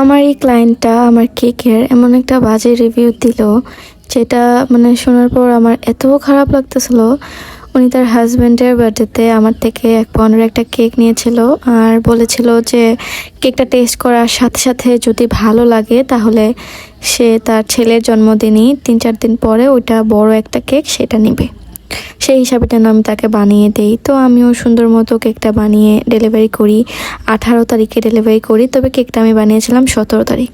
আমার এই ক্লায়েন্টটা আমার কেকের এমন একটা বাজে রিভিউ দিল, যেটা মানে শোনার পর আমার এত খারাপ লাগতেছিল। উনি তার হাজব্যান্ডের বার্থডেতে আমার থেকে এক পনেরো একটা কেক নিয়েছিল আর বলেছিল যে কেকটা টেস্ট করার সাথে সাথে যদি ভালো লাগে তাহলে সে তার ছেলের জন্মদিনই তিন চার দিন পরে ওইটা বড় একটা কেক সেটা নেবে। সেই হিসাবে যেন আমি তাকে বানিয়ে দেই। তো আমিও সুন্দর মতো কেকটা বানিয়ে ডেলিভারি করি। আঠারো তারিখে ডেলিভারি করি, তবে কেকটা আমি বানিয়েছিলাম সতেরো তারিখ।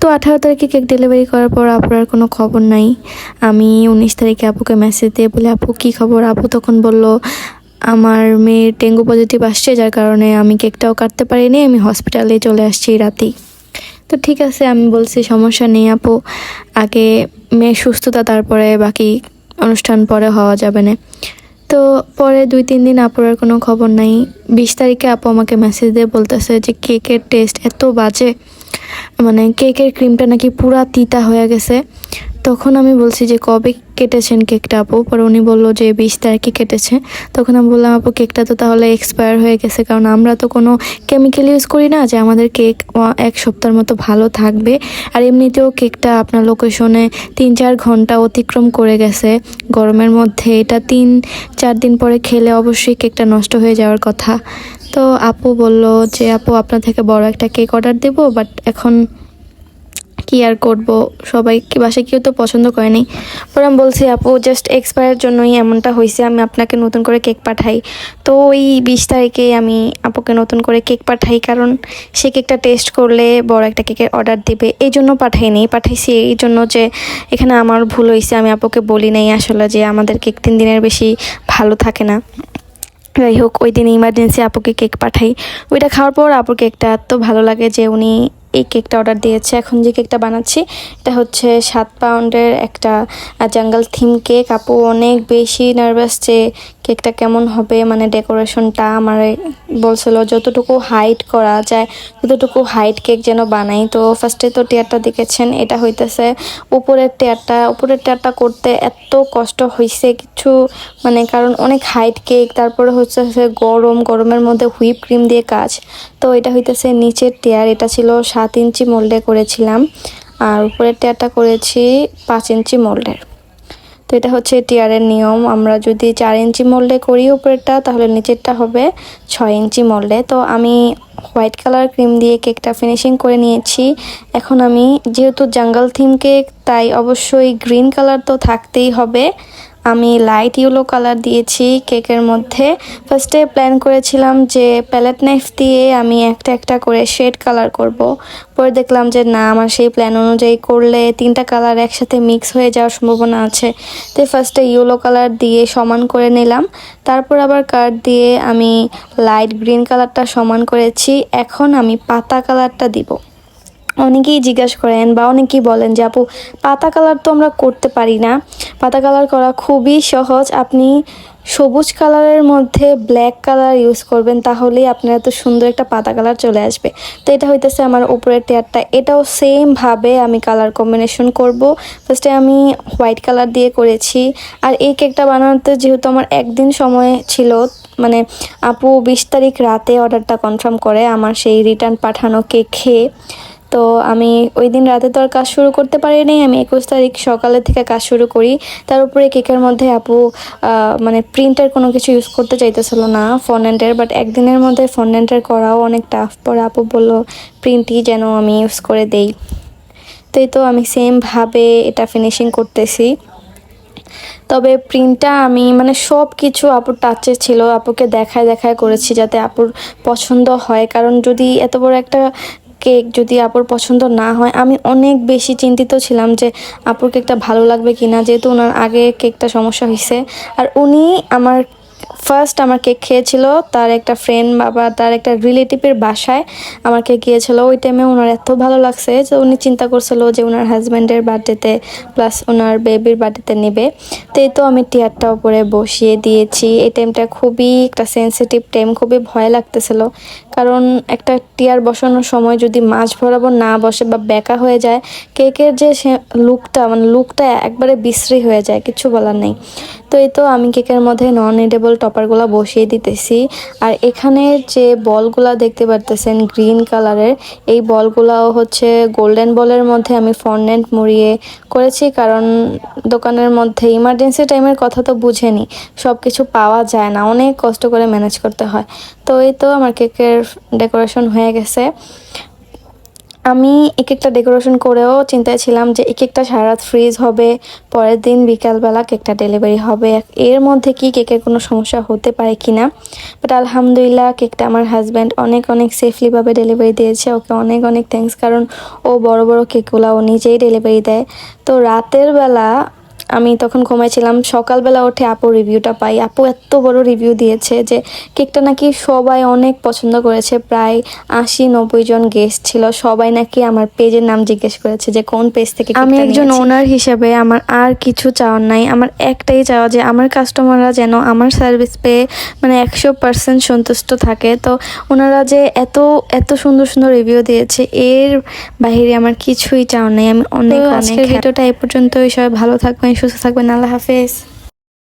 তো আঠারো তারিখে কেক ডেলিভারি করার পর আপুর আর কোনো খবর নাই। আমি উনিশ তারিখে আপুকে মেসেজ দিয়ে বলে, আপু, কী খবর? আপু তখন বলল, আমার মেয়ের ডেঙ্গু পজিটিভ আসছে, যার কারণে আমি কেকটাও কাটতে পারিনি, আমি হসপিটালে চলে আসছি রাতেই। তো ঠিক আছে, আমি বলছি, সমস্যা নেই আপু। আগে মেয়ের সুস্থতা, তারপরে বাকি অনুষ্ঠান পরে হওয়া যাবে না। তো পরে দুই তিন দিন আপুরার কোনো খবর নাই। বিশ তারিখে আপু আমাকে মেসেজ দিয়ে বলতেছে যে কেকের টেস্ট এত বাজে। মানে কেকের ক্রিমটা নাকি পুরা তিতা হয়ে গেছে। তখন আমি বলছি যে, কবে কেটেছেন কেকটা আপু? পরে উনি বলল যে, বিশ তারিখে কেটেছে। তখন আমি বললাম, আপু, কেকটা তো তাহলে এক্সপায়ার হয়ে গেছে, কারণ আমরা তো কোনো কেমিক্যাল ইউজ করি না যে, আমাদের কেক এক সপ্তাহের মতো ভালো থাকবে। আর এমনিতেও কেকটা আপনার লোকেশনে তিন চার ঘণ্টা অতিক্রম করে গেছে। গরমের মধ্যে এটা তিন, চার দিন পরে খেলে অবশ্যই কেকটা নষ্ট হয়ে যাওয়ার কথা। তো আপু বলল যে, আপু, আপনার থেকে বড় একটা কেক অর্ডার দেবো বাট এখন কি আর করব? সবাই বাসায় কেউ তো পছন্দ করেনি পরে আমি বলছি, আপু জাস্ট এক্সপায়ার জন্যই এমনটা হয়েছে আমি আপনাকে নতুন করে কেক পাঠাই। তো ওই বিশ তারিখে আমি আপুকে নতুন করে কেক পাঠাই, কারণ সে কেকটা টেস্ট করলে বড় একটা কেকের অর্ডার দেবে। এই জন্য পাঠাইনি পাঠাইছি এই জন্য যে এখানে আমার ভুল হয়েছে আমি আপুকে বলি নাই আসলে যে আমাদের কেক তিন দিনের বেশি ভালো থাকে না। যাই হোক, ওই দিন ইমার্জেন্সি আপুকে কেক পাঠাই। ওইটা খাওয়ার পর আপুর কেকটা এত ভালো লাগে যে উনি এই কেকটা অর্ডার দিয়েছে। এখন যে কেকটা বানাচ্ছি, এটা হচ্ছে সাত পাউন্ডের একটা জাঙ্গাল থিম কেক আপু অনেক বেশি নার্ভাস যে কেকটা কেমন হবে মানে ডেকোরেশনটা আমার বলছিল যতটুকু হাইট করা যায়, ততটুকু হাইট কেক যেন বানাই। তো ফার্স্টে তো টেয়ারটা দেখেছেন, এটা হইতেছে উপরের টেয়ারটা উপরের টেয়ারটা করতে এত কষ্ট হয়েছে কিছু মানে কারণ অনেক হাইট কেক, তারপরে হচ্ছে গরম, গরমের মধ্যে হুইপ ক্রিম দিয়ে কাজ। তো এটা হইতেছে নিচের টেয়ার এটা ছিল সাত ইঞ্চি মোল্ডে করেছিলাম। আর উপরের টেয়ারটা করেছি পাঁচ ইঞ্চি মোল্ডের তো এটা হচ্ছে টিয়ারের নিয়ম। আমরা যদি চার ইঞ্চি মোল্ডে করি উপরেরটা, তাহলে নিচেরটা হবে ছয় ইঞ্চি মোল্ডে। তো আমি হোয়াইট কালার ক্রিম দিয়ে কেকটা ফিনিশিং করে নিয়েছি। এখন আমি, যেহেতু জাঙ্গল থিম কেক, তাই অবশ্যই গ্রিন কালার তো থাকতেই হবে। আমি লাইট ইয়েলো কালার দিয়েছি কেকের মধ্যে। ফার্স্টে প্ল্যান করেছিলাম যে প্যালেট নাইফ দিয়ে আমি একটা একটা করে শেড কালার করব। পরে দেখলাম যে না, আমার সেই প্ল্যান অনুযায়ী করলে তিনটা কালার একসাথে মিক্স হয়ে যাওয়ার সম্ভাবনা আছে। তো ফার্স্টে ইয়েলো কালার দিয়ে সমান করে নিলাম। তারপর আবার কার্ড দিয়ে আমি লাইট গ্রিন কালারটা সমান করেছি। এখন আমি পাতা কালারটা দিব। অনেকেই জিজ্ঞাসা করেন বা অনেকেই বলেন যে, আপু, পাতা কালার তো আমরা করতে পারি না। পাতা কালার করা খুবই সহজ। আপনি সবুজ কালারের মধ্যে ব্ল্যাক কালার ইউজ করবেন, তাহলেই আপনার এত সুন্দর একটা পাতা কালার চলে আসবে। তো এটা হইতেছে আমার উপরের টেয়ারটা এটাও সেমভাবে আমি কালার কম্বিনেশন করব। ফার্স্টে আমি হোয়াইট কালার দিয়ে করেছি। আর এই কেকটা বানাতে যেহেতু আমার একদিন সময় ছিল মানে আপু বিশ তারিখ রাতে অর্ডারটা কনফার্ম করে আমার সেই রিটার্ন পাঠানো কেক খেয়ে তো আমি ওই দিন রাতে তো আর কাজ শুরু করতে পারিনি। আমি একুশ তারিখ সকালে থেকে কাজ শুরু করি। তার উপরে কেকের মধ্যে আপু মানে প্রিন্টার কোনো কিছু ইউজ করতে চাইতেছিল না ফন্ডেন্টের বাট একদিনের মধ্যে ফন্ডেন্টের করাও অনেক টাফ পরে আপু বলল প্রিন্টই যেন আমি ইউজ করে দেই। তো এই তো আমি সেমভাবে এটা ফিনিশিং করতেছি। তবে প্রিন্টটা আমি মানে সব কিছু আপুর টাচে ছিল। আপুকে দেখায় দেখায় করেছি যাতে আপুর পছন্দ হয়। কারণ যদি এত বড় একটা কেক যদি আপুর পছন্দ না হয়, আমি অনেক বেশি চিন্তিত ছিলাম যে আপুর কেকটা ভালো লাগবে কি না যেহেতু ওনার আগে কেকটা সমস্যা হয়েছে। আর উনি আমার ফার্স্ট আমার কেক খেয়েছিল, তার একটা ফ্রেন্ড বাবা, তার একটা রিলেটিভের বাসায় আমার কেক গিয়েছিল। ওই টাইমে ওনার এত ভালো লাগছে যে উনি চিন্তা করছিল যে ওনার হাজব্যান্ডের বার্থডেতে প্লাস ওনার বেবির বার্থডেতে নেবে। তো এই তো আমি টিয়ারটা উপরে বসিয়ে দিয়েছি। এই টাইমটা খুবই একটা সেন্সিটিভ টাইম খুবই ভয় লাগতেছিল। কারণ একটা টিয়ার বসানোর সময় যদি মাছ বরাবর না বসে বা বেঁকা হয়ে যায়, কেকের যে লুকটা মানে লুকটা একবারে বিশ্রী হয়ে যায়, কিছু বলার নেই। তো এই তো আমি কেকের মধ্যে নন এডেবল টপারগুলো বসিয়ে দিতেছি। আর এখানে যে বলগুলা দেখতে পারতেছেন গ্রিন কালারের, এই বলগুলাও হচ্ছে গোল্ডেন বলের মধ্যে আমি ফন্ডেন্ট মুড়িয়ে করেছি কারণ দোকানের মধ্যে ইমার্জেন্সি টাইমের কথা তো বুঝেনি। সব কিছু পাওয়া যায় না, অনেক কষ্ট করে ম্যানেজ করতে হয়। তো এই তো আমার কেকের ডেকোরেশন হয়ে গেছে। আমি এক একটা ডেকোরেশন করেও চিন্তায় ছিলাম যে এক একটা সারা রাত ফ্রিজ হবে, পরের দিন বিকালবেলা কেকটা ডেলিভারি হবে। এর মধ্যে কি কেকের কোনো সমস্যা হতে পারে কি না? বাট আলহামদুলিল্লাহ কেকটা আমার হাজব্যান্ড অনেক অনেক সেফলিভাবে ডেলিভারি দিয়েছে। ওকে অনেক অনেক থ্যাঙ্কস কারণ ও বড় বড় কেকগুলো ও নিজেই ডেলিভারি দেয়। তো রাতের বেলা আমি তখন ঘুমাইছিলাম। সকালবেলা উঠে আপু রিভিউটা পাই। আপু এত বড় রিভিউ দিয়েছে যে কেকটা নাকি সবাই অনেক পছন্দ করেছে। প্রায় আশি নব্বই জন গেস্ট ছিল। সবাই নাকি আমার পেজের নাম জিজ্ঞেস করেছে যে কোন পেজ থেকে আমি একজন ওনার হিসেবে আমার আর কিছু চাওয়ার নাই। আমার একটাই চাওয়া যে আমার কাস্টমাররা যেন আমার সার্ভিস পেয়ে মানে একশো পার্সেন্ট সন্তুষ্ট থাকে। তো ওনারা যে এত এত সুন্দর সুন্দর রিভিউ দিয়েছে এর বাইরে আমার কিছুই চাওয়ার নাই। আমি অনেক আজকের ভিডিওটা এই পর্যন্তই। সবাই ভালো থাকবেন justo essa guanala, fez